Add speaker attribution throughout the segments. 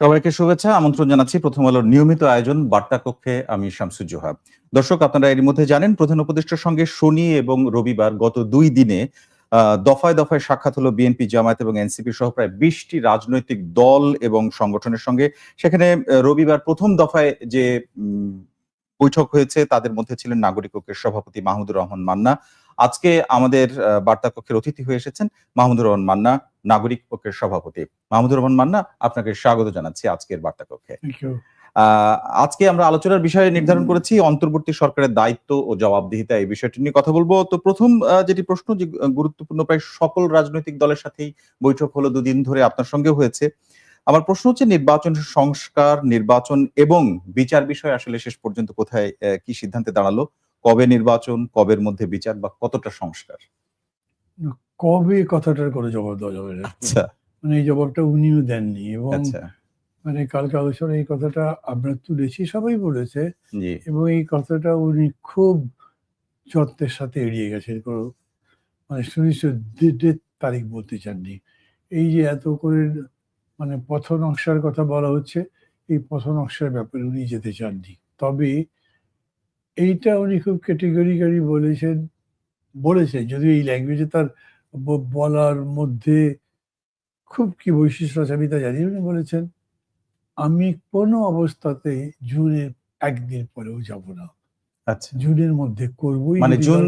Speaker 1: সবাইকে শুভেচ্ছা, আমন্ত্রণ জানাচ্ছি প্রথম আলোর নিয়মিত আয়োজন বার্তা কক্ষে আমি শামসুজ্জোহা। দর্শক, আপনারা এর মধ্যে জানেন, প্রধান উপদেষ্টার সঙ্গে শনি এবং রবিবার গত দুই দিনে দফায় দফায় সাক্ষাৎ হলো বিএনপি জামায়াত এবং এনসিপি সহ প্রায় বিশটি রাজনৈতিক দল এবং সংগঠনের সঙ্গে। সেখানে রবিবার প্রথম দফায় যে বৈঠক হয়েছে, তাদের মধ্যে ছিলেন নাগরিক ঐক্যের সভাপতি মাহমুদুর রহমান মান্না। আজকে আমাদের বার্তা কক্ষের অতিথি হয়ে এসেছেন মাহমুদুর রহমান মান্না নাগরিক পক্ষের সভাপতি। মাহমুদুর রহমান মান্না আপনাকে স্বাগত জানাচ্ছি আজকের বার্তা কক্ষে আজকে আমরা আলোচনার বিষয়ে নির্ধারণ করেছি অন্তর্বর্তী সরকারের দায়িত্ব ও জবাবদিহিতা এই বিষয়টি নিয়ে কথা বলব। তো প্রথম যেটি প্রশ্ন যে গুরুত্বপূর্ণ প্রায় সকল রাজনৈতিক দলের সাথেই বৈঠক হলো দুদিন ধরে আপনার সঙ্গেও হয়েছে। আমার প্রশ্ন হচ্ছে নির্বাচন সংস্কার নির্বাচন এবং বিচার বিষয় আসলে শেষ পর্যন্ত কোথায় কি সিদ্ধান্তে দাঁড়াল? কবে নির্বাচন কবের মধ্যে বিচার বা কতটা সংস্কার?
Speaker 2: কবে কথাটার করে জবাব দেওয়া যাবে
Speaker 1: আচ্ছা।
Speaker 2: মানে এই জবাবটা উনিও দেননি এবং
Speaker 1: আচ্ছা।
Speaker 2: মানে কালকে আলোচনা এই কথাটা আমরা তুলেছি সবাই বলেছে এবং এই কথাটা উনি খুব যত্নের সাথে এড়িয়ে গেছে মানে সুনিশ্চিত তারিখ বলতে চাননি। এই যে এত করে মানে পথ নকশার কথা বলা হচ্ছে এই পথ নকশার ব্যাপারে উনি যেতে চাননি। তবে এইটা উনি খুব ক্যাটেগরিক্যালি বলেছেন বলেছেন যদিও এই ল্যাঙ্গুয়েজে তার বলার মধ্যে খুব কি বৈশিষ্ট্য আছে আমি তা জানি উনি বলেছেন আমি কোনো অবস্থাতে জুনের একদিন পরেও যাব না।
Speaker 1: আচ্ছা।
Speaker 2: জুনের মধ্যে করবই
Speaker 1: মানে জুন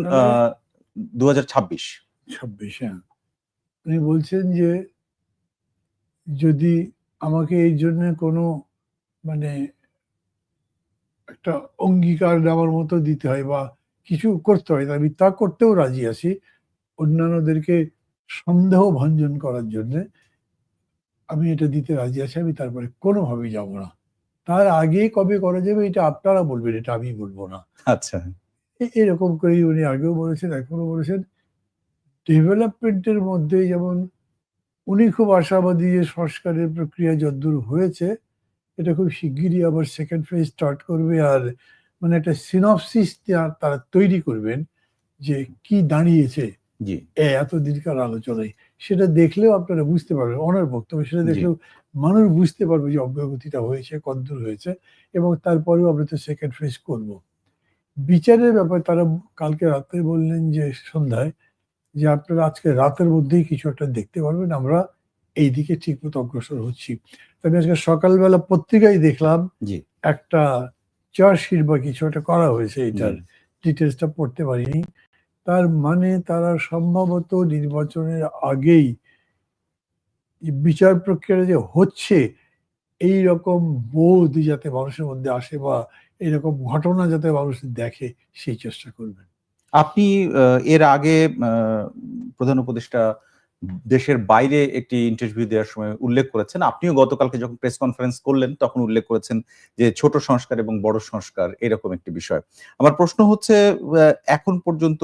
Speaker 1: দু হাজার ছাব্বিশ।
Speaker 2: ছাব্বিশ হ্যাঁ। উনি বলছেন যে যদি আমাকে এই জন্য কোনো মানে একটা অঙ্গীকার নেওয়ার মতো দিতে হয় বা কিছু করতে হয় আমি তা করতেও রাজি আছি। অন্যান্যদেরকে সন্দেহ ভঞ্জন করার জন্য আমি এটা দিতে রাজি আছি। আমি তারপরে কোনোভাবেই যাব না। তার আগে কবে করা যাবে এটা আপনারা বলবেন এটা আমি বলব না।
Speaker 1: আচ্ছা।
Speaker 2: এরকম করেই উনি আগেও বলেছেন এখনও বলেছেন ডেভেলপমেন্টের মধ্যে যেমন উনি খুব আশাবাদী যে সংস্কারের প্রক্রিয়া যদ্দূর হয়েছে এটা খুব শিগগিরই আবার সেকেন্ড ফেজ স্টার্ট করবে আর মানে একটা সিনপসিস তারা তৈরি করবেন যে কি দাঁড়িয়েছে
Speaker 1: জি।
Speaker 2: এত দিনকার আলোচনায়। সেটা দেখলেও আপনারা বুঝতে পারবেন ওনার বক্তব্য সেটা দেখলেও মানুষ বুঝতে পারবে যে অগ্রগতিটা হয়েছে কতদূর হয়েছে এবং তারপরেও আমরা তো সেকেন্ড ফেজ করব। বিচারের ব্যাপারে তারা কালকে রাতে বললেন যে সন্ধ্যায় যে আপনারা আজকে রাতের মধ্যেই কিছু একটা দেখতে পারবেন আমরা এই দিকে ঠিকমতো অগ্রসর হচ্ছি। তবে আজকে সকালবেলা পত্রিকায় দেখলাম একটা চার্জশিট বা কিছু একটা করা হয়েছে এটার। ডিটেলসটা পড়তে পারিনি। তার মানে তারা সম্ভবত নির্বাচনের আগেই বিচার প্রক্রিয়া যে হচ্ছে এই রকম বোধ যাতে মানুষের মধ্যে আসে বা এরকম ঘটনা যাতে মানুষ দেখে সেই চেষ্টা করবেন।
Speaker 1: আপনি এর আগে আহ, প্রধান উপদেষ্টা দেশের বাইরে একটি ইন্টারভিউ দেওয়ার সময় উল্লেখ করেছেন। আপনিও গতকালকে যখন প্রেস কনফারেন্স করলেন তখন উল্লেখ করেছেন যে ছোট সংস্কার এবং বড় সংস্কার এরকম একটি বিষয়। আমার প্রশ্ন হচ্ছে এখন পর্যন্ত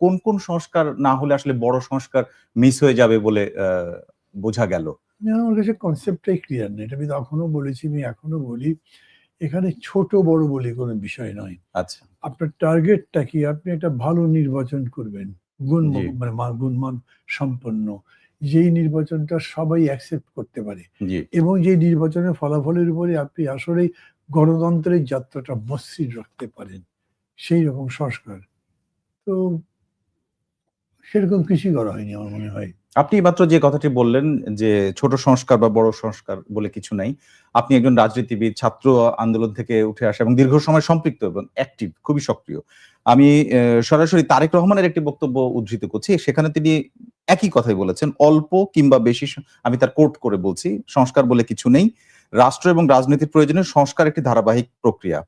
Speaker 1: কোন কোন সংস্কার না হলে আসলে বড় সংস্কার মিস হয়ে যাবে বলে আহ, বোঝা গেল?
Speaker 2: আমার কাছে কনসেপ্টটাই ক্লিয়ার নেই। এটা আমি তখনও বলেছি আমি এখনও বলি এখানে ছোট বড় বলে কোনো বিষয় নয়।
Speaker 1: আচ্ছা।
Speaker 2: আপনার টার্গেটটা কি? আপনি একটা ভালো নির্বাচন করবেন। গুণ। মানে গুণমান সম্পন্ন। যেই নির্বাচনটা সবাই অ্যাকসেপ্ট করতে পারে। এবং যে নির্বাচনের ফলাফলের উপরে আপনি আসলে গণতন্ত্রের যাত্রাটা মসৃণ রাখতে পারেন। সেই রকম সংস্কার। তো সেরকম কিছুই করা হয়নি আমার মনে হয়।
Speaker 1: আপনি মাত্র যে কথাটি বললেন যে ছোট সংস্কার বা বড় সংস্কার বলে কিছু নাই, আপনি একজন রাজনীতিবিদ, ছাত্র আন্দোলন থেকে উঠে আসা এবং দীর্ঘ সময় সম্পৃক্ত এবং অ্যাক্টিভ খুবই সক্রিয়। আমি সরাসরি তারেক রহমানের একটি বক্তব্য উদ্ধৃত করছি, সেখানে তিনি একই কথাই বলেছেন, অল্প কিংবা বেশি আমি তার কোট করে বলছি, সংস্কার বলে কিছু নেই, রাষ্ট্র এবং রাজনীতির প্রয়োজনে সংস্কার একটি ধারাবাহিক প্রক্রিয়া।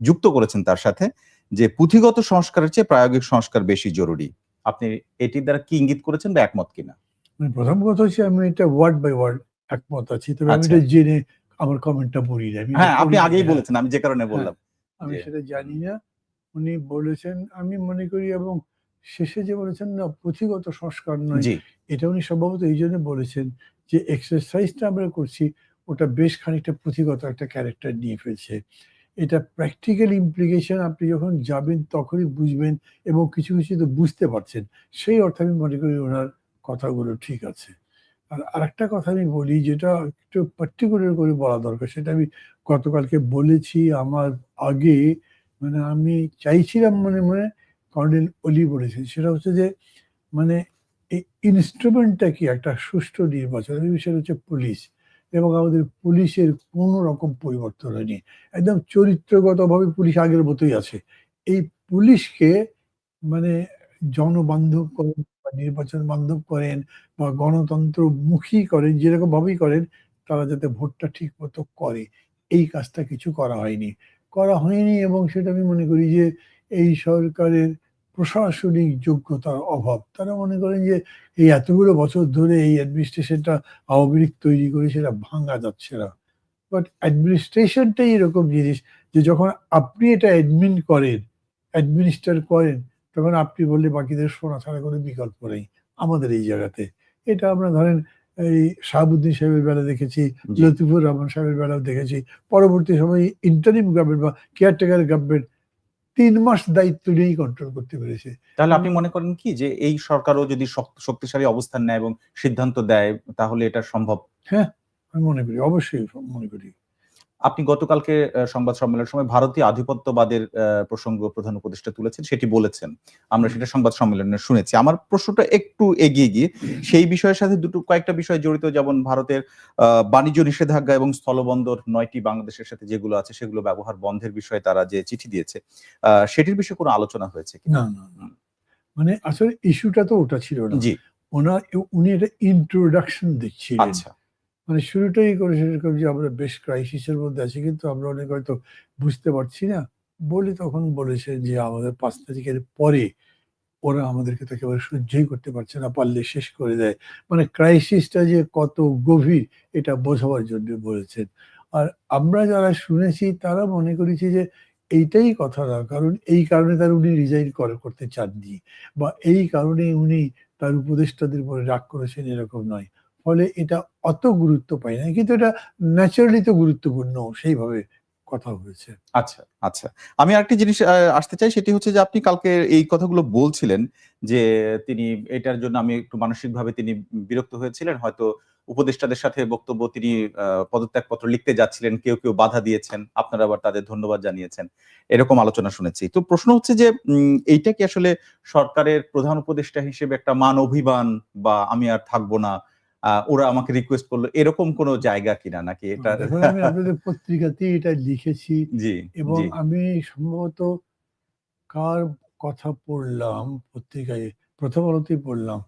Speaker 1: যুক্ত করেছেন তার সাথে যে পুঁথিগত সংস্কারের চেয়ে প্রায়োগিক সংস্কার বেশি জরুরি। আপনি এটির দ্বারা কি ইঙ্গিত করেছেন বা একমত কিনা?
Speaker 2: মানে প্রথম কথা হচ্ছে আমি এটা ওয়ার্ড বাই ওয়ার্ড একমত আছি তবে আমি
Speaker 1: আচ্ছা।
Speaker 2: এটা জেনে আমার কমেন্টটা পড়ি আমি
Speaker 1: হ্যাঁ আপনি আগেই
Speaker 2: হ্যাঁ।
Speaker 1: বলেছেন আমি যে কারণে বললাম
Speaker 2: আমি সেটা জানি না। উনি বলেছেন আমি মনে করি এবং শেষে যে বলেছেন না পুঁথিগত সংস্কার নয়। এটা উনি সম্ভবত এই জন্য বলেছেন যে এক্সারসাইজটা আমরা করছি ওটা বেশ খানিকটা পুঁথিগত একটা ক্যারেক্টার নিয়ে ফেলছে। এটা প্র্যাকটিক্যাল ইমপ্লিকেশন আপনি যখন যাবেন তখনই বুঝবেন এবং কিছু কিছু তো বুঝতে পারছেন। সেই অর্থে আমি মনে করি ওনার কথাগুলো ঠিক আছে। আর আরেকটা কথা আমি বলি যেটা একটু পার্টিকুলার করে বলা দরকার, সেটা আমি গতকালকে বলেছি আমার আগে মানে আমি চাইছিলাম মনে মনে কর্নেল অলি বলেছেন, সেটা হচ্ছে যে মানে এই ইনস্ট্রুমেন্টটা কি একটা সুষ্ঠু নির্বাচন? বিষয় হচ্ছে পুলিশ। এবং আমাদের পুলিশের কোনো রকম পরিবর্তন হয়নি। একদম চরিত্রগতভাবে পুলিশ আগের মতোই আছে। এই পুলিশকে মানে জনবান্ধব করেন বা নির্বাচন বান্ধব করেন বা গণতন্ত্রমুখী করেন, যেরকম ভাবেই করেন, তারা যাতে ভোটটা ঠিক মতো করে। এই কাজটা কিছু করা হয়নি। করা হয়নি এবং সেটা আমি মনে করি যে এই সরকারের প্রশাসনিক যোগ্যতার অভাব। তারা মনে করেন যে এই এতগুলো বছর ধরে এই অ্যাডমিনিস্ট্রেশনটা আওয়ামী লীগ তৈরি করে সেটা ভাঙা যাচ্ছে না। বাট অ্যাডমিনিস্ট্রেশনটাই এরকম জিনিস যে যখন আপনি এটা অ্যাডমিন করেন অ্যাডমিনিস্টার করেন তখন আপনি বললে বাকিদের শোনা ছাড়া কোনো বিকল্প নেই আমাদের এই জায়গাতে। এটা আমরা ধরেন এই শাহাবুদ্দিন সাহেবের বেলা দেখেছি লতিফুর রহমান সাহেবের বেলাও দেখেছি। পরবর্তী সময়ে ইন্টারিম গভর্নমেন্ট বা কেয়ারটেকার গভর্নমেন্ট তিন মাস দায়িত্ব নিয়েই কন্ট্রোল করতে পেরেছে।
Speaker 1: তাহলে আপনি মনে করেন কি যে এই সরকারও যদি শক্তিশালী অবস্থান নেয় এবং সিদ্ধান্ত দেয় তাহলে এটা সম্ভব?
Speaker 2: হ্যাঁ আমি মনে করি অবশ্যই মনে করি।
Speaker 1: আপনি গতকালকে সংবাদ সম্মেলনের সময় ভারতীয় আধিপত্যবাদের প্রসঙ্গ প্রধান উপদেষ্টা তুলেছেন সেটি বলেছেন। আমরা সেটা সংবাদ সম্মেলনে শুনেছি। আমার প্রশ্নটা একটু এগিয়ে গিয়ে সেই বিষয়ের সাথে দুটো কয়েকটা বিষয় জড়িত যেমন ভারতের আহ, বাণিজ্য নিষেধাজ্ঞা এবং স্থলবন্দর নয়টি বাংলাদেশের সাথে যেগুলো আছে সেগুলো ব্যবহার বন্ধের বিষয়ে তারা যে চিঠি দিয়েছে আহ, সেটির বিষয়ে কোনো আলোচনা হয়েছে কি
Speaker 2: না মানে আসলে ইস্যুটা তো ওটা ছিল না।
Speaker 1: জি।
Speaker 2: ওনার উনি একটা ইন্ট্রোডাকশন দিচ্ছিলেন।
Speaker 1: আচ্ছা।
Speaker 2: মানে শুরুটাই করে সেরকম যে আমরা বেশ ক্রাইসিসের মধ্যে আছি, কিন্তু আমরা অনেক হয়তো বুঝতে পারছি না। বলে তখন বলেছে যে আমাদের পাঁচ তারিখের পরে ওরা আমাদেরকে তো একেবারে সহ্যই করতে পারছে না, পারলে শেষ করে দেয়। মানে ক্রাইসিসটা যে কত গভীর, এটা বোঝাবার জন্য বলেছেন। আর আমরা যারা শুনেছি, তারা মনে করেছি যে এইটাই কথা না, কারণ এই কারণে তার উনি রিজাইন করে, করতে চাননি। বা এই কারণে উনি তার উপদেষ্টাদের উপরে রাগ করেছেন, এরকম নয়। ফলে এটা অত গুরুত্ব পায় না। কিন্তু এটা ন্যাচারালি তো গুরুত্বপূর্ণ সেইভাবে কথা হয়েছে।
Speaker 1: আচ্ছা আচ্ছা। আমি আরেকটি জিনিস আসতে চাই সেটি হচ্ছে যে আপনি কালকে এই কথাগুলো বলছিলেন যে তিনি এটার জন্য আমি একটু মানসিকভাবে তিনি বিরক্ত হয়েছিলেন। হয়তো উপদেষ্টাদের সাথে বক্তব্য তিনি আহ, পদত্যাগপত্র লিখতে যাচ্ছিলেন কেউ কেউ বাধা দিয়েছেন আপনারা আবার তাদের ধন্যবাদ জানিয়েছেন। এরকম আলোচনা শুনেছি। তো প্রশ্ন হচ্ছে যে এইটা কি আসলে সরকারের প্রধান উপদেষ্টা হিসেবে একটা মান অভিমান বা আমি আর থাকব না ওরা আমাকে রিকোয়েস্ট করল এরকম কোনো জায়গা কিনা নাকি এটা?
Speaker 2: আমি আপনাদের পত্রিকাতেই এটা লিখেছি।
Speaker 1: জি
Speaker 2: এবং আমি সম্ভবত কার কথা পড়লাম পত্রিকায়? প্রথম আলোতেই পড়লাম।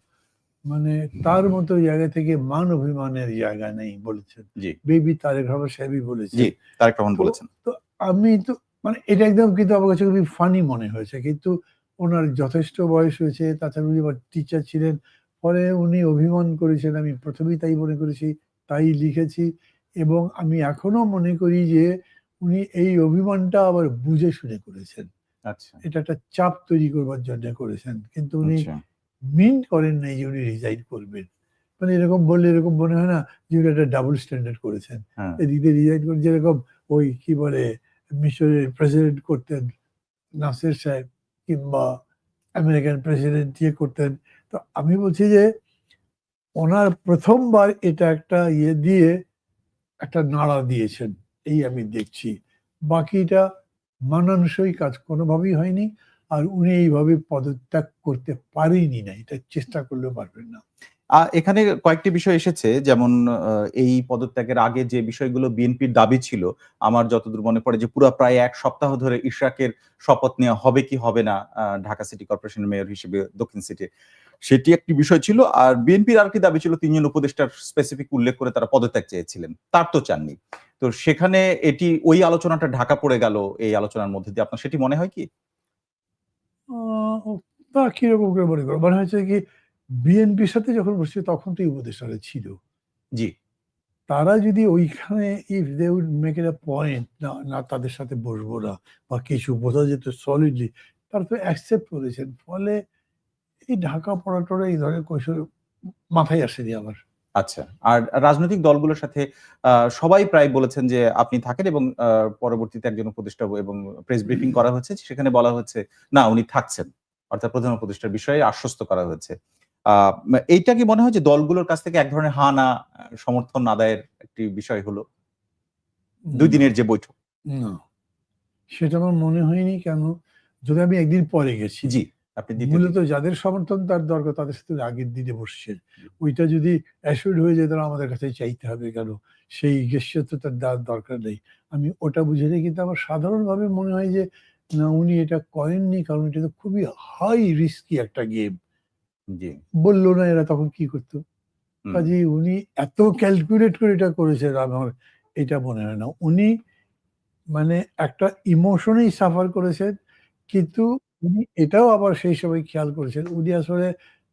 Speaker 2: মানে তার মতো জায়গা থেকে মান অভিমানের জায়গা নেই বলেছেন। বেবি তারেক রহমান সাহেবই বলেছেন।
Speaker 1: জি তারেক রহমান
Speaker 2: তো- আমি তো মানে এটা একদম কিন্তু আমার কাছে খুবই ফানি মনে হয়েছে। কিন্তু ওনার যথেষ্ট বয়স হয়েছে তাছাড়া উনি টিচার ছিলেন। পরে উনি অভিমান করেছেন আমি প্রথমেই তাই মনে করেছি তাই লিখেছি এবং আমি এখনও মনে করি যে উনি এই অভিমানটা আবার বুঝে শুনে করেছেন।
Speaker 1: আচ্ছা।
Speaker 2: এটা একটা চাপ তৈরি করবার জন্য করেছেন। কিন্তু উনি
Speaker 1: আচ্ছা।
Speaker 2: মিন করেন নাই যে উনি রিজাইন করবেন। মানে এরকম বললে এরকম মনে হয় না যে উনি একটা ডাবল স্ট্যান্ডার্ড করেছেন।
Speaker 1: হ্যাঁ।
Speaker 2: এদিকে রিজাইন করে যেরকম ওই কি বলে মিশরের প্রেসিডেন্ট করতেন নাসের সাহেব কিংবা আমেরিকান প্রেসিডেন্ট ইয়ে করতেন তো আমি বলছি যে ওনার প্রথমবার এটা একটা ইয়ে দিয়ে একটা নাড়া দিয়েছেন, এই আমি দেখছি। বাকিটা মানানসই কাজ, কোনোভাবেই হয়নি আর উনি এইভাবে পদত্যাগ করতে পারেনি না, এটা চেষ্টা করলেও পারবেন না।
Speaker 1: এখানে কয়েকটি বিষয় এসেছে, যেমন এই পদত্যাগের আগে যে বিষয়গুলো বিএনপির দাবি ছিল, আমার যতদূর মনে পড়ে যে পুরো প্রায় এক সপ্তাহ ধরে ইশরাকের শপথ নেওয়া হবে কি হবে না ঢাকা সিটি কর্পোরেশনের মেয়র হিসেবে দক্ষিণ সিটি। সেটি একটি বিষয় ছিল আর বিএনপির আর কি দাবি ছিল তিনজন উপদেষ্টার স্পেসিফিক উল্লেখ করে তারা পদত্যাগ চেয়েছিলেন। তার তো চাননি। তো সেখানে এটি ওই আলোচনাটা ঢাকা পড়ে গেল এই আলোচনার মধ্যে দিয়ে। আপনার সেটি মনে হয় কি?
Speaker 2: তা কীরকম করে মনে করো? মনে হচ্ছে কি বিএনপির সাথে যখন বসছে তখন তো এই উপদেষ্টারা ছিল।
Speaker 1: জি।
Speaker 2: তারা যদি ওইখানে if they would make a point না না তাদের সাথে বসবো না বা কিছু বোঝা যেত সলিডলি তারা তো অ্যাকসেপ্ট করেছেন। ফলে এই ঢাকা পড়াটোরা এই ধরনের কৈশোর মাথায় আসেনি আমার।
Speaker 1: আচ্ছা আর রাজনৈতিক দলগুলোর সাথে সবাই প্রায় বলেছেন যে আপনি থাকেন এবং পরবর্তীতে একজন উপদেষ্টা এবং প্রেস ব্রিফিং করা হয়েছে। সেখানে বলা হচ্ছে না উনি থাকছেন। অর্থাৎ প্রধান উপদেষ্টার বিষয়ে আশ্বস্ত করা হয়েছে। এইটা কি মনে হয় যে দলগুলোর কাছ থেকে এক ধরনের হা না সমর্থন আদায়ের একটি বিষয় হলো? দুই দিনের যে বৈঠক।
Speaker 2: না। সেটা আমার মনে হয়নি কেন যদি আমি একদিন পরে গেছি।
Speaker 1: জি। আপনি
Speaker 2: মূলত যাদের সমর্থন তার দরকার তাদের সাথে আগের দিনে বসছেন ওইটা যদি অ্যাসুড হয়ে যায় তাহলে আমাদের কাছে চাইতে হবে কেন? সেই গেস্য তো তার দেওয়ার দরকার নেই। আমি ওটা বুঝে নিই কিন্তু আমার সাধারণভাবে মনে হয় যে না উনি এটা করেননি কারণ এটা তো খুবই হাই রিস্কি একটা গেম
Speaker 1: জি।
Speaker 2: বলল না এরা তখন কি করতো? কাজে উনি এত ক্যালকুলেট করে এটা করেছেন আমার এটা মনে হয় না। উনি মানে একটা ইমোশনেই সাফার করেছেন কিন্তু উনি এটাও আবার সেই সময় খেয়াল করেছেন উনি আসলে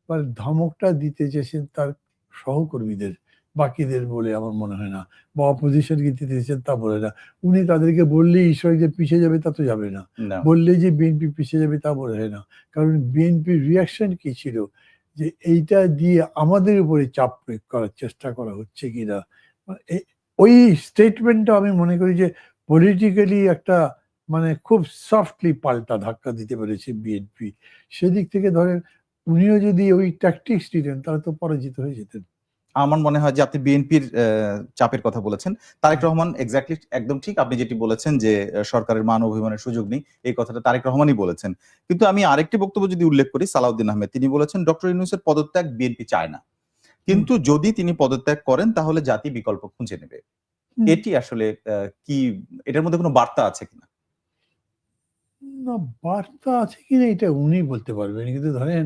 Speaker 2: মানে ধমকটা দিতে চেয়েছেন তার সহকর্মীদের বাকিদের বলে আমার মনে হয় না বা অপোজিশনকে দিতে চেয়েছেন তা বলে না। উনি তাদেরকে বললেই ঈশ্বর যে পিছিয়ে যাবে তা তো যাবে না বললেই যে বিএনপি পিছিয়ে যাবে তা বলে হয় না। কারণ বিএনপির রিয়াকশন কি ছিল? যে এইটা দিয়ে আমাদের উপরে চাপ প্রয়োগ করার চেষ্টা করা হচ্ছে কিনা ওই স্টেটমেন্টটা আমি মনে করি যে পলিটিক্যালি একটা মানে খুব সফটলি পাল্টা ধাক্কা দিতে পেরেছে বিএনপি সেদিক থেকে ধরেন উনিও যদি ওই ট্যাকটিক্স দিতেন তাহলে তো পরাজিত হয়ে যেতেন।
Speaker 1: আমার মনে হয় যে আপনি বিএনপির চাপের কথা বলেছেন। তারেক রহমান এক্স্যাক্টলি একদম ঠিক আপনি যেটি বলেছেন যে সরকারের মান অভিমানের সুযোগ নেই এই কথাটা তারেক রহমানই বলেছেন। কিন্তু আমি আরেকটি বক্তব্য যদি উল্লেখ করি সালাউদ্দিন আহমেদ তিনি বলেছেন ডক্টর ইউনুসের পদত্যাগ বিএনপি চায় না। কিন্তু যদি তিনি পদত্যাগ করেন তাহলে জাতি বিকল্প খুঁজে নেবে। এটি আসলে আহ, কি এটার মধ্যে কোনো বার্তা আছে কিনা?
Speaker 2: না বার্তা আছে কি না এটা উনি বলতে পারবেন। কিন্তু ধরেন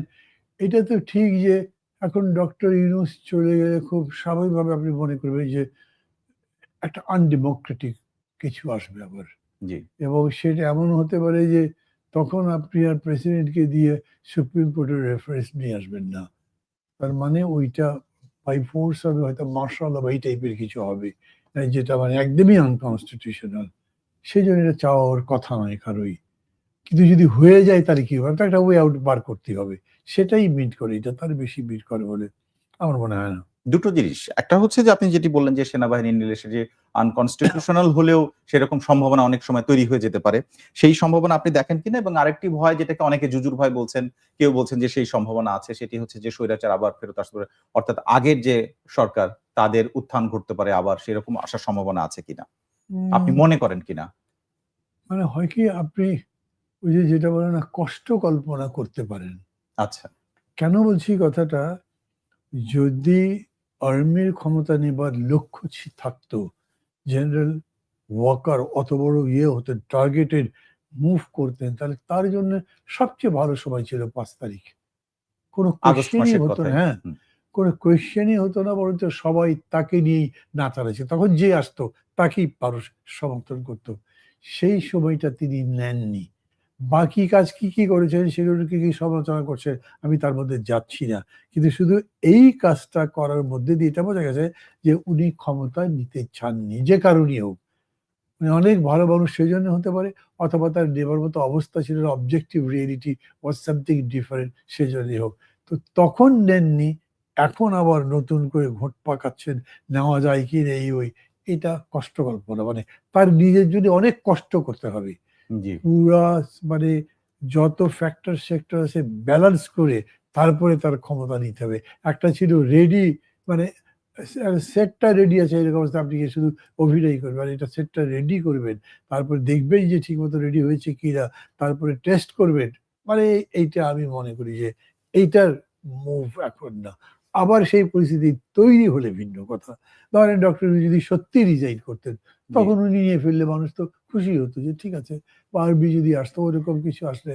Speaker 2: এটা তো ঠিক যে এখন ডক্টর ইউনুস চলে গেলে খুব স্বাভাবিকভাবে আপনি মনে করবেন যে একটা আনডেমোক্রেটিক কিছু আসবে আবার।
Speaker 1: জি।
Speaker 2: এবং সেটা এমন হতে পারে যে তখন আপনি আর প্রেসিডেন্টকে দিয়ে সুপ্রিম কোর্টের রেফারেন্স নিয়ে আসবেন না। তার মানে ওইটা বাই ফোর্স হবে হয়তো মার্শাল বা এই টাইপের কিছু হবে। যেটা মানে একদমই আনকনস্টিটিউশনাল সেই জন্য এটা চাওয়ার কথা নয় কারোই। কিন্তু যদি হয়ে যায় তাহলে কি হবে? একটা ওয়ে আউট বার করতে হবে। সেটাই মিট করে এটা তার বেশি মিট করে বলে আমার মনে হয় না।
Speaker 1: দুটো জিনিস। একটা হচ্ছে যে আপনি যেটি বললেন যে সেনাবাহিনী নিলে সে যে আনকনস্টিটিউশনাল হলেও সেরকম সম্ভাবনা অনেক সময় তৈরি হয়ে যেতে পারে। সেই সম্ভাবনা আপনি দেখেন কিনা? এবং আরেকটি ভয় যেটাকে অনেকে জুজুর ভয় বলছেন কেউ বলছেন যে সেই সম্ভাবনা আছে সেটি হচ্ছে যে স্বৈরাচার আবার ফেরত আসতে পারে। অর্থাৎ আগের যে সরকার তাদের উত্থান ঘটতে পারে আবার সেরকম আসার সম্ভাবনা আছে কিনা? আপনি মনে করেন কিনা?
Speaker 2: মানে হয় কি আপনি ওই যে যেটা বলে না কষ্ট কল্পনা করতে পারেন।
Speaker 1: আচ্ছা।
Speaker 2: কেন বলছি কথাটা? যদি আর্মির ক্ষমতা নেবার লক্ষ্য থাকতো জেনারেল ওয়াকার অত বড় ইয়ে হতেন টার্গেটেড মুভ করতেন তাহলে তার জন্য সবচেয়ে ভালো সময় ছিল পাঁচ তারিখ। কোনো
Speaker 1: মাসের
Speaker 2: হতো না হ্যাঁ। কোনো কোয়েশ্চেনই হতো না বরঞ্চ সবাই তাকে নিয়েই নাচাড়াচ্ছে তখন যে আসতো তাকেই পারস সমর্থন করতো। সেই সময়টা তিনি নেননি। বাকি কাজ কি কি করেছেন সেগুলো কি কি সমালোচনা করছেন, আমি তার মধ্যে যাচ্ছি না। কিন্তু শুধু এই কাজটা করার মধ্যে দিয়ে এটা বোঝা গেছে যে উনি ক্ষমতা নিতে চাননি যে কারণেই হোক। উনি অনেক ভালো মানুষ সেই জন্য হতে পারে, অথবা তার নেবার মতো অবস্থা ছিল objective reality was something different সেজন্যই হোক। তো তখন নেননি, এখন আবার নতুন করে ঘোট পাকাচ্ছেন, নেওয়া যায় কি নেই ওই, এটা কষ্ট কল্পনা মানে তার নিজের জন্য অনেক কষ্ট করতে হবে। পুরা মানে যত ফ্যাক্টর সেক্টর আছে ব্যালেন্স করে তারপরে তার ক্ষমতা নিতে হবে। একটা ছিল রেডি মানে সেটটা রেডি আছে এরকম অবস্থা, আপনি শুধু অভিনয় করবেন? এটা সেটটা রেডি করবেন, তারপরে দেখবেন যে ঠিকমতো রেডি হয়েছে কিনা, তারপরে টেস্ট করবেন। মানে এইটা আমি মনে করি যে এইটার মুভ এখন না। আবার সেই পরিস্থিতি তৈরি হলে ভিন্ন কথা। ধরেন ডক্টর যদি সত্যি রিজাইন করতেন তখন উনি নিয়ে ফেললে মানুষ তো খুশি হতো যে ঠিক আছে পারবি যদি আসতো ওরকম কিছু আসলে।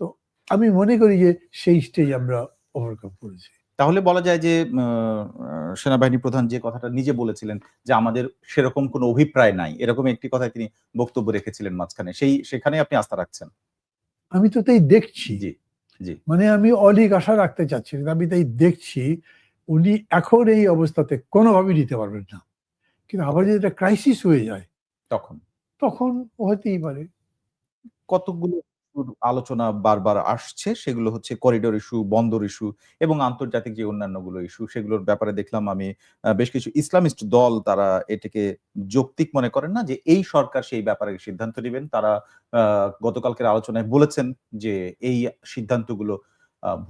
Speaker 2: তো আমি মনে করি যে সেই স্টেজ আমরা ওভারকাম করেছি।
Speaker 1: তাহলে বলা যায় যে সেনাবাহিনী প্রধান যে কথাটা নিজে বলেছিলেন যে আমাদের সেরকম কোনো অভিপ্রায় নাই এরকম একটি কথায় তিনি বক্তব্য রেখেছিলেন মাঝখানে। সেই সেখানে আপনি আস্থা রাখছেন?
Speaker 2: আমি তো তাই দেখছি।
Speaker 1: জি।
Speaker 2: মানে আমি অলিক আশা রাখতে চাচ্ছি আমি তাই দেখছি উনি এখন এই অবস্থাতে কোনোভাবেই নিতে পারবেন না। কিন্তু আবার যদি একটা ক্রাইসিস হয়ে যায়
Speaker 1: তখন।
Speaker 2: তখন হতেই পারে।
Speaker 1: কতগুলো ইস্যুর আলোচনা বারবার আসছে। সেগুলো হচ্ছে করিডোর ইস্যু বন্দর ইস্যু এবং আন্তর্জাতিক যে অন্যান্যগুলো ইস্যু সেগুলোর ব্যাপারে দেখলাম আমি বেশ কিছু ইসলামিস্ট দল তারা এটাকে যৌক্তিক মনে করেন না যে এই সরকার সেই ব্যাপারে সিদ্ধান্ত নেবেন। তারা গতকালকের আলোচনায় বলেছেন যে এই সিদ্ধান্তগুলো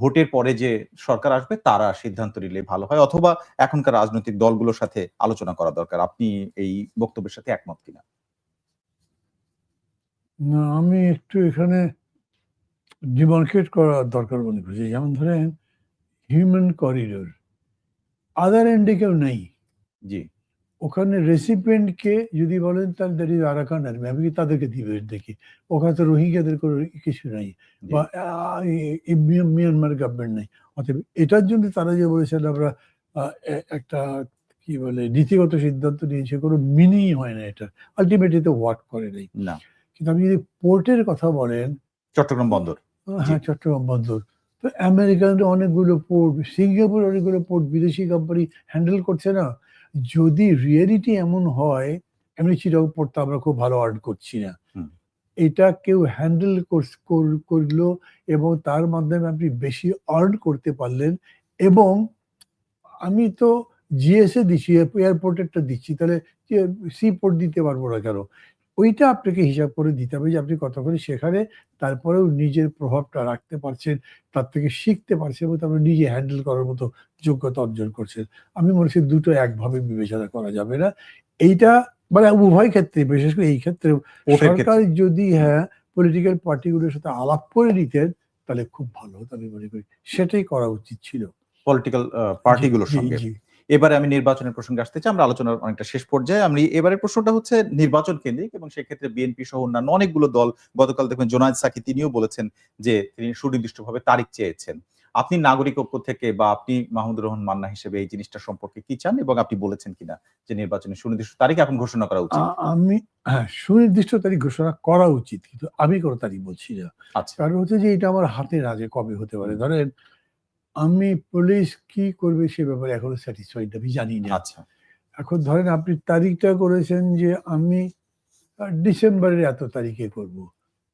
Speaker 1: ভোটের পরে যে সরকার আসবে তারা সিদ্ধান্ত নিলে ভালো হয় অথবা এখনকার রাজনৈতিক দলগুলোর সাথে আলোচনা করা দরকার। আপনি এই বক্তব্যের সাথে একমত কিনা?
Speaker 2: না আমি একটু এখানে ডিমার্কেট করা দরকার মনে করছি। যেমন ধরেন হিউম্যান করিডোর আদার এন্ডে কেউ নেই।
Speaker 1: জি।
Speaker 2: ওখানে রেসিপিয়েন্টকে যদি বলেন তাহলে দ্যাট ইজ আরাকান আর্মি আমি কি তাদেরকে দিবে দেখি? ওখানে তো রোহিঙ্গাদের কোনো কিছু নাই। বা মিয়ানমার গভর্নমেন্ট নেই। অতএব এটার জন্য তারা যে বলেছেন আমরা একটা কি বলে নীতিগত সিদ্ধান্ত নিয়েছে কোনো মিনিং হয় না এটা। আলটিমেটলি তো ওয়ার্ক করে নাই।
Speaker 1: না।
Speaker 2: কিন্তু আপনি যদি পোর্টের কথা বলেন
Speaker 1: চট্টগ্রাম বন্দর।
Speaker 2: হ্যাঁ চট্টগ্রাম বন্দর। তো আমেরিকান অনেকগুলো পোর্ট সিঙ্গাপুর অনেকগুলো পোর্ট বিদেশি কোম্পানি হ্যান্ডেল করছে না। যদি রিয়েলিটি এমন হয় এমনি চিরাগ পোর্ট তো আমরা খুব ভালো আর্ন করছি না। এটা কেউ হ্যান্ডেল করল এবং তার মাধ্যমে আপনি বেশি আর্ন করতে পারলেন এবং আমি তো জিএসএ দিচ্ছি এয়ারপোর্টেরটা দিচ্ছি তাহলে সি পোর্ট দিতে পারব না কেন? ওইটা আপনাকে হিসাব করে দিতে হবে যে আপনি কতক্ষণ সেখানে তারপরেও নিজের প্রভাবটা রাখতে পারছেন তার থেকে শিখতে পারছেন এবং তারপরে নিজে হ্যান্ডেল করার মতো যোগ্যতা অর্জন করছেন। আমি মনে করছি দুটো একভাবে বিবেচনা করা যাবে না। এইটা মানে উভয় ক্ষেত্রে বিশেষ করে এই ক্ষেত্রে সরকার যদি হ্যাঁ পলিটিক্যাল পার্টিগুলোর সাথে আলাপ করে নিতেন তাহলে খুব ভালো হতো আমি মনে করি। সেটাই করা উচিত ছিল।
Speaker 1: পলিটিক্যাল পার্টিগুলোর সঙ্গে। এবারে আমি নির্বাচনের প্রসঙ্গে আসতে চাই আমরা আলোচনার অনেকটা শেষ পর্যায়ে। আমি এবারের প্রশ্নটা হচ্ছে নির্বাচন কেন্দ্রিক এবং সেক্ষেত্রে বিএনপি সহ অন্যান্য অনেকগুলো দল গতকাল দেখবেন জোনায়দ সাকি তিনিও বলেছেন যে তিনি সুনির্দিষ্টভাবে তারিখ চেয়েছেন। আপনি নাগরিক ঐক্য থেকে বা আপনি মাহমুদুর রহমান মান্না হিসেবে এই জিনিসটা সম্পর্কে কি চান এবং আপনি বলেছেন কিনা যে নির্বাচনের সুনির্দিষ্ট তারিখ এখন ঘোষণা করা উচিত?
Speaker 2: আমি হ্যাঁ সুনির্দিষ্ট তারিখ ঘোষণা করা উচিত কিন্তু আমি কোনো তারিখ বলছি না।
Speaker 1: আচ্ছা।
Speaker 2: কারণ হচ্ছে যে এটা আমার হাতের আগে কবে হতে পারে? ধরেন আমি পুলিশ কি করবে সে ব্যাপারে এখনও স্যাটিসফাইড আমি জানি না।
Speaker 1: আচ্ছা।
Speaker 2: এখন ধরেন আপনি তারিখটা করেছেন যে আমি ডিসেম্বরের এত তারিখে করব।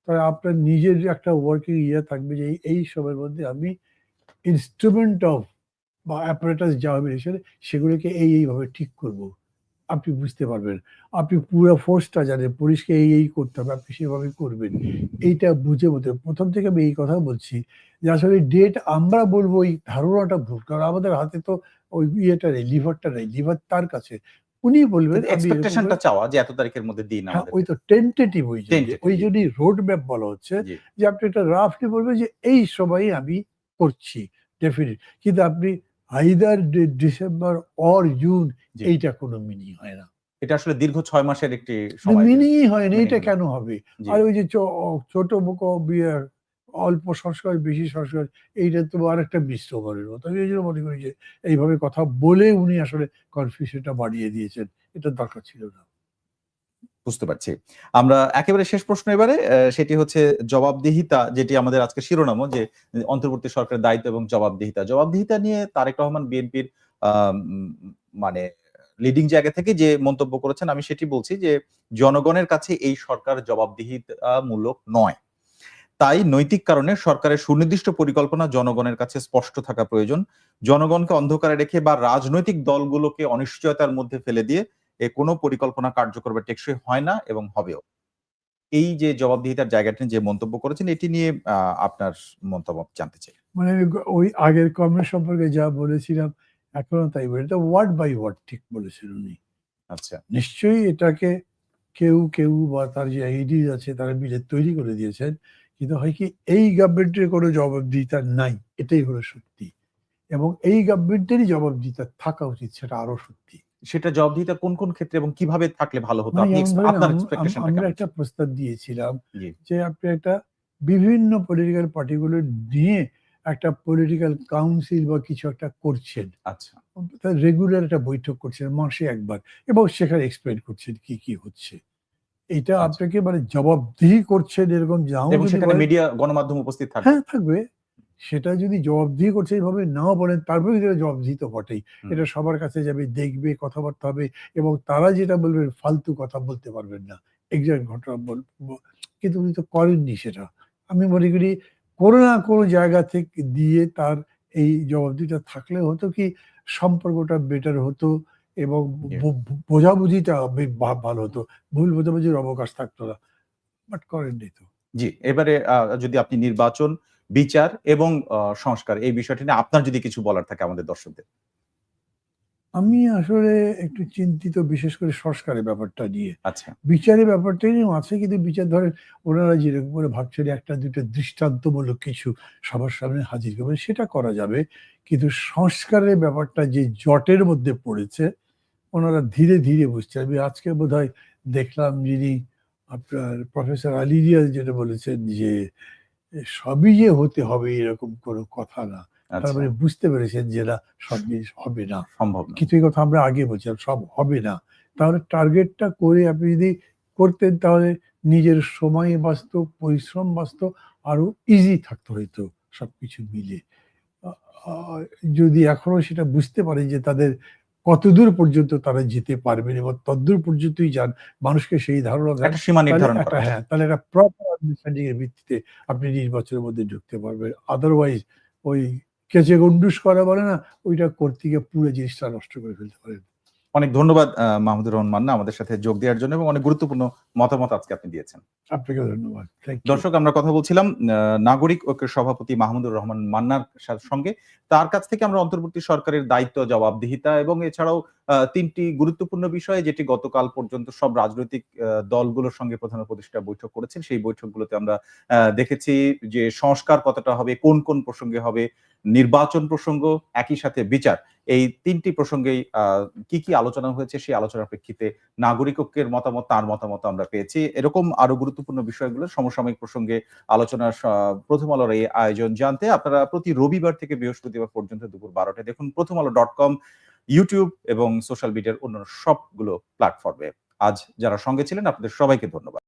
Speaker 2: তাহলে আপনার নিজের একটা ওয়ার্কিং ইয়ে থাকবে যে এই- এই সময়ের মধ্যে আমি ইনস্ট্রুমেন্ট অফ বা অ্যাপারেটাস যা হবে সেগুলো সেগুলোকে এই এইভাবে ঠিক করব। আপনি বুঝতে পারবেন। আপনি পুরো ফোর্সটা জানেন পুলিশকে এই এই করতে হবে আপনি সেভাবে করবেন। এইটা বুঝে মতো প্রথম থেকে আমি এই কথা বলছি যে আসলে ডেট আমরা বলব এই ধারণাটা ভুল। কারণ আমাদের হাতে তো ওই ইয়েটা নেই লিভারটা নেই লিভার তার কাছে। উনি বলবেন
Speaker 1: এক্সপেকটেশনটা চাওয়া যে এত তারিখের মধ্যে দিন
Speaker 2: হ্যাঁ
Speaker 1: আমাদের
Speaker 2: ওই তো টেন্টেটিভ ওই ওই। জন্যই রোড ম্যাপ বলা হচ্ছে যে আপনি একটা রাফলি বলবেন যে এই সময়ে আমি করছি ডেফিনেট কিন্তু আপনি আইদার ডিসেম্বর অর জুন এইটা কোনো মিনিং হয় না।
Speaker 1: এটা আসলে দীর্ঘ ছয় মাসের একটি
Speaker 2: মিনিংই হয় না এটা কেন হবে? আর ওই যে ছোট বুক বিয়ার অল্প সংস্কার বেশি সংস্কার এইটা তো আর একটা বিশ্বকরের মতো। আমি এই জন্য মনে করি যে এইভাবে কথা বলে উনি আসলে কনফিউশনটা বাড়িয়ে দিয়েছেন। এটা দরকার ছিল না।
Speaker 1: বুঝতে পারছি। আমরা একেবারে শেষ প্রশ্ন এবারে সেটি হচ্ছে জবাবদিহিতা, যেটি আমাদের আজকে শিরোনাম যে অন্তর্বর্তী সরকারের দায়িত্ব এবং জবাবদিহিতা। জবাবদিহিতা নিয়ে তারেক রহমান বিএনপির মানে লিডিং জায়গা থেকে যে মন্তব্য করেছেন, আমি সেটি বলছি যে জনগণের কাছে এই সরকার জবাবদিহিতামূলক নয়। তাই নৈতিক কারণে সরকারের সুনির্দিষ্ট পরিকল্পনা জনগণের কাছে স্পষ্ট থাকা প্রয়োজন। জনগণকে অন্ধকারে রেখে বা রাজনৈতিক দলগুলোকে অনিশ্চয়তার মধ্যে ফেলে দিয়ে এ কোনো পরিকল্পনা কার্যকর বা টেকসই হয় না এবং হবেও। এই যে জবাবদিহিতার জায়গাটি যে মন্তব্য করেছেন এটি নিয়ে আপনার মতামত জানতে চাই।
Speaker 2: মানে আমি ওই আগের কর্মের সম্পর্কে যা বলেছিলাম এখনও তাই বলে। এটা ওয়ার্ড বাই ওয়ার্ড ঠিক বলেছেন উনি।
Speaker 1: আচ্ছা।
Speaker 2: নিশ্চয়ই এটাকে কেউ কেউ বা তার যে আইডিজ আছে তারা মিলে তৈরি করে দিয়েছেন। কিন্তু হয় কি এই গভর্নমেন্টের কোনো জবাবদিহিতা নাই এটাই হলো সত্যি। এবং এই গভর্নমেন্টেরই জবাবদিহিতা থাকা উচিত সেটা আরও সত্যি।
Speaker 1: সেটা জবাবদিহিতা কোন কোন ক্ষেত্রে এবং কীভাবে থাকলে ভালো হতো? আপনি আপনার
Speaker 2: আমরা একটা প্রস্তাব দিয়েছিলাম যে আপনি একটা বিভিন্ন পলিটিক্যাল পার্টিগুলো নিয়ে একটা পলিটিক্যাল কাউন্সিল বা কিছু একটা করছেন।
Speaker 1: আচ্ছা।
Speaker 2: রেগুলার একটা বৈঠক করছেন মাসে একবার এবং সেখানে এক্সপ্লেন করছেন কি কি হচ্ছে। এটা
Speaker 1: আচ্ছা।
Speaker 2: আপনাকে মানে জবাবদিহি করছেন এরকম যাও
Speaker 1: সেখানে মিডিয়া গণমাধ্যম উপস্থিত থাকবে।
Speaker 2: হ্যাঁ থাকবে। সেটা যদি জবাবদিহি করছে এইভাবে নাও বলেন তারপরে এটা জবাবদিহি তো বটেই। এটা সবার কাছে যাবে দেখবে কথাবার্তা হবে এবং তারা যেটা বলবেন ফালতু কথা বলতে পারবেন না। এক্সাক্ট ঘটনা বল- কিন্তু উনি তো করেননি সেটা। আমি মনে করি কোনো না কোনো জায়গা থেকে দিয়ে তার এই জবাবদিহিটা থাকলে হতো কি সম্পর্কটা বেটার হতো এবং বোঝাবুঝিটা ভালো হতো। ভুল বোঝাবুঝির অবকাশ থাকতো না। বাট করেননি তো।
Speaker 1: জি এবারে যদি আপনি নির্বাচন বিচার এবং সংস্কার এই বিষয়টি নিয়ে আপনার যদি কিছু বলার থাকে আমাদের দর্শকদের।
Speaker 2: আমি আসলে একটু চিন্তিত বিশেষ করে সংস্কারের ব্যাপারটা নিয়ে।
Speaker 1: আচ্ছা।
Speaker 2: বিচারের ব্যাপারটা নিয়েও আছে কিন্তু বিচার ধরেন ওনারা যেরকম করে ভাবছেন একটা দুটো দৃষ্টান্তমূলক কিছু সবার সামনে হাজির করবেন সেটা করা যাবে। কিন্তু সংস্কারের ব্যাপারটা যে জটের মধ্যে পড়েছে ওনারা ধীরে ধীরে বুঝছে আমি আজকে বোধহয় দেখলাম যিনি আপনার প্রফেসর আলিরিয়াস যেটা বলেছেন যে সবই যে হতে হবে এরকম কোনো কথা না।
Speaker 1: আচ্ছা।
Speaker 2: তারপরে বুঝতে পেরেছেন যে না সব জিনিস হবে না।
Speaker 1: সম্ভব
Speaker 2: কিছু কথা আমরা আগে বলছিলাম সব হবে না। তাহলে টার্গেটটা করে আপনি যদি করতেন তাহলে নিজের সময় বাঁচত পরিশ্রম বাঁচত আরও ইজি থাকতো হয়তো সবকিছু মিলে। যদি এখনও সেটা বুঝতে পারে যে তাদের কতদূর পর্যন্ত তারা যেতে পারবেন এবং ততদূর পর্যন্তই যান মানুষকে সেই ধারণা দেন
Speaker 1: সীমা নির্ধারণ করা।
Speaker 2: হ্যাঁ তাহলে একটা প্রপার আন্ডারস্ট্যান্ডিং এর ভিত্তিতে আপনি নির্বাচনের মধ্যে ঢুকতে পারবেন। আদারওয়াইজ ওই কেচে গন্ডুস করা বলে না ওইটা করতে গিয়ে পুরো জিনিসটা নষ্ট করে ফেলতে পারেন।
Speaker 1: অনেক ধন্যবাদ মাহমুদুর রহমান মান্না আমাদের সাথে যোগ দেওয়ার জন্য এবং অনেক গুরুত্বপূর্ণ মতামত আজকে আপনি দিয়েছেন।
Speaker 2: আপনাকে ধন্যবাদ।
Speaker 1: দর্শক আমরা কথা বলছিলাম আহ, নাগরিক ঐক্যের সভাপতি মাহমুদুর রহমান মান্নার সঙ্গে। তার কাছ থেকে আমরা অন্তর্বর্তী সরকারের দায়িত্ব জবাবদিহিতা এবং এছাড়াও তিনটি গুরুত্বপূর্ণ বিষয় যেটি গতকাল পর্যন্ত সব রাজনৈতিক দলগুলোর সঙ্গে প্রধান উপদেষ্টা বৈঠক করেছেন। সেই বৈঠকগুলোতে আমরা দেখেছি যে সংস্কার কতটা হবে, কোন কোন প্রসঙ্গে হবে, নির্বাচন প্রসঙ্গ, একই সাথে বিচার। এই তিনটি প্রসঙ্গেই কি কি আলোচনা হয়েছে সেই আলোচনার প্রেক্ষিতে নাগরিক ঐক্যের মতামত, তার মতামত আমরা পেয়েছি। এরকম আরও গুরুত্বপূর্ণ বিষয়গুলো সমসাময়িক প্রসঙ্গে আলোচনার প্রথম আলোর এই আয়োজন জানতে আপনারা প্রতি রবিবার থেকে বৃহস্পতিবার পর্যন্ত দুপুর বারোটায় দেখুন। প্রথম আলো ডট কম ইউটিউব এবং সোশ্যাল মিডিয়ার অন্য সবগুলো প্ল্যাটফর্মে আজ যারা সঙ্গে ছিলেন আপনাদের সবাইকে ধন্যবাদ।